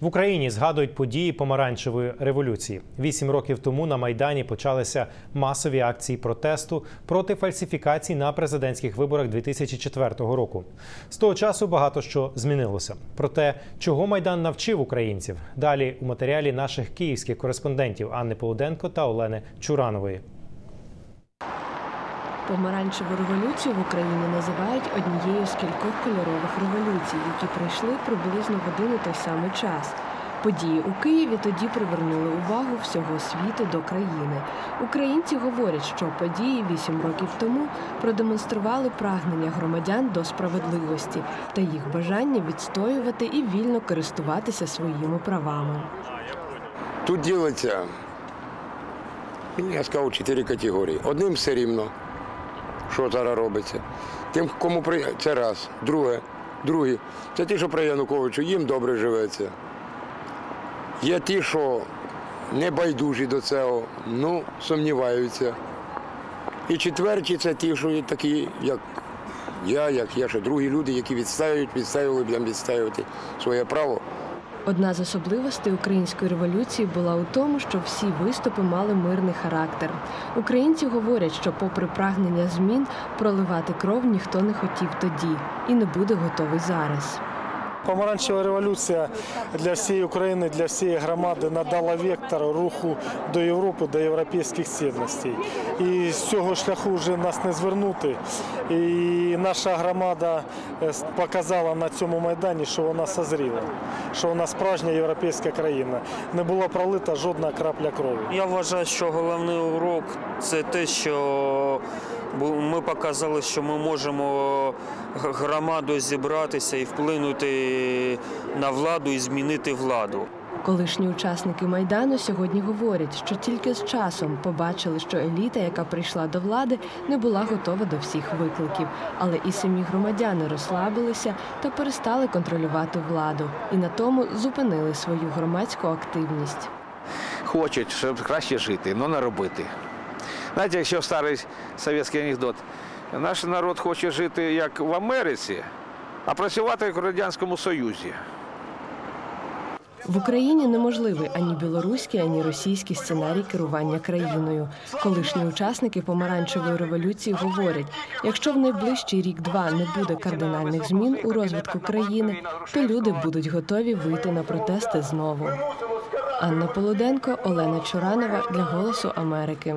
В Україні згадують події помаранчевої революції. Вісім років тому на майдані почалися масові акції протесту проти фальсифікацій на президентських виборах 2004 року. З того часу багато що змінилося. Проте, чого майдан навчив українців, далі у матеріалі наших київських кореспондентів Анни Полуденко та Олени Чуранової. Помаранчеву революцію в Україні називають однією з кількох кольорових революцій, які пройшли приблизно в один і той самий час. Події у Києві тоді привернули увагу всього світу до країни. Українці говорять, що події вісім років тому продемонстрували прагнення громадян до справедливості та їх бажання відстоювати і вільно користуватися своїми правами. Тут ділиться, я сказав, чотири категорії. Одним все рівно, що зараз робиться. Тим, кому при... це раз. Друге, другі. Це ті, що при Януковичу, їм добре живеться. Є ті, що не байдужі до цього, ну, сумніваються. І четверті це ті, що такі, як я, як я, ще другі люди, які відстаюють, відстаювали, будемо відстаювати своє право. Одна з особливостей української революції була у тому, що всі виступи мали мирний характер. Українці говорять, що, попри прагнення змін, проливати кров ніхто не хотів тоді і не буде готовий зараз. Помаранчева революція для всієї України, для всієї громади надала вектор руху до Європи, до європейських цінностей. І з цього шляху вже нас не звернути. І наша громада е, показала на цьому майдані, що вона созріла, що вона справжня європейська країна. Не була пролита жодна крапля крові. Я вважаю, що головний урок це те, що ми показали, що ми можемо громаду зібратися і вплинути на владу і змінити владу. Колишні учасники майдану сьогодні говорять, що тільки з часом побачили, що еліта, яка прийшла до влади, не була готова до всіх викликів. Але і самі громадяни розслабилися та перестали контролювати владу, і на тому зупинили свою громадську активність. хочуть, щоб краще жити, але не робити. Знаєте, якщо старий совєтський анекдот, наш народ хоче жити як в Америці, а працювати як у Радянському Союзі. В Україні неможливий ані білоруський, ані російський сценарій керування країною. Колишні учасники помаранчевої революції говорять: якщо в найближчий рік-два не буде кардинальних змін у розвитку країни, то люди будуть готові вийти на протести знову. Анна Полуденко, Олена Чуранова для Голосу Америки.